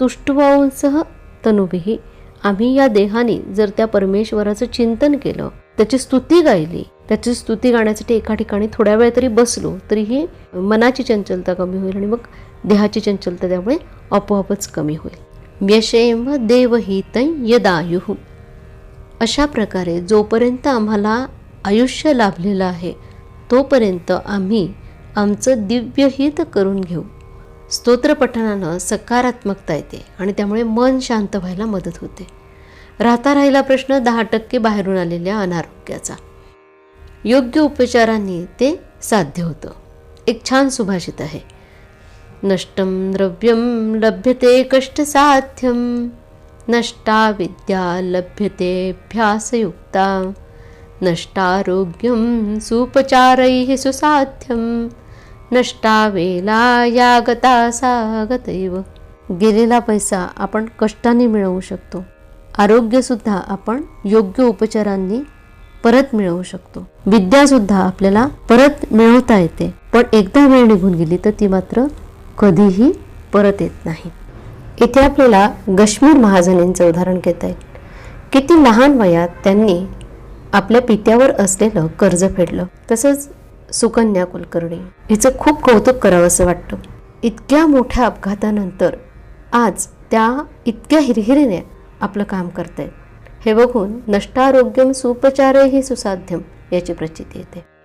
तुष्टभाऊंसह तनुभिही आम्ही या देहाने जर त्या परमेश्वराचं चिंतन केलं त्याची स्तुती गायली त्याची स्तुती गाण्यासाठी एका ठिकाणी थोड्या वेळ तरी बसलो तरीही मनाची चंचलता कमी होईल आणि मग देहाची चंचलता त्यामुळे आपोआपच कमी होईल. यशेम देवहित यदायुः. अशा प्रकारे जोपर्यंत आम्हाला आयुष्य लाभलेलं आहे तोपर्यंत आम्ही आमचं दिव्यहित करून घेऊ. स्तोत्रपठणानं सकारात्मकता येते आणि त्यामुळे मन शांत व्हायला मदत होते. राहता राहिला प्रश्न दहा टक्के बाहेरून आलेल्या अनारोग्याचा. योग्य उपचारांनी ते साध्य होतं. एक छान सुभाषित आहे. नष्टं द्रव्यं लभ्यते कष्टसाध्यं नष्टा विद्या लभ्यतेऽभ्यासयुक्ता नष्टारोग्यम सुपचारैः सुसाध्यम नष्टा वेला या गता गतैव गेलेला पैसा आपण कष्टाने मिळवू शकतो. आरोग्यसुद्धा आपण योग्य उपचारांनी परत मिळवू शकतो. विद्यासुद्धा आपल्याला परत मिळवता येते. पण एकदा वेळ निघून गेली तर ती मात्र कधीही परत येत नाही. इथे आपल्याला गश्मीर महाजनींचं उदाहरण घेता येईल. किती लहान वयात त्यांनी आपल्या पित्यावर असलेलं कर्ज फेडलं. तसंच सुकन्या कुलकर्णी. हिचं खूप कौतुक करावं असं वाटतं. इतक्या मोठ्या अपघातानंतर आज त्या इतक्या हिरहिरीने आपलं काम करतायत. हे बघून नष्टारोग्यम सुपचारही सुसाध्यम याची प्रचिती येते.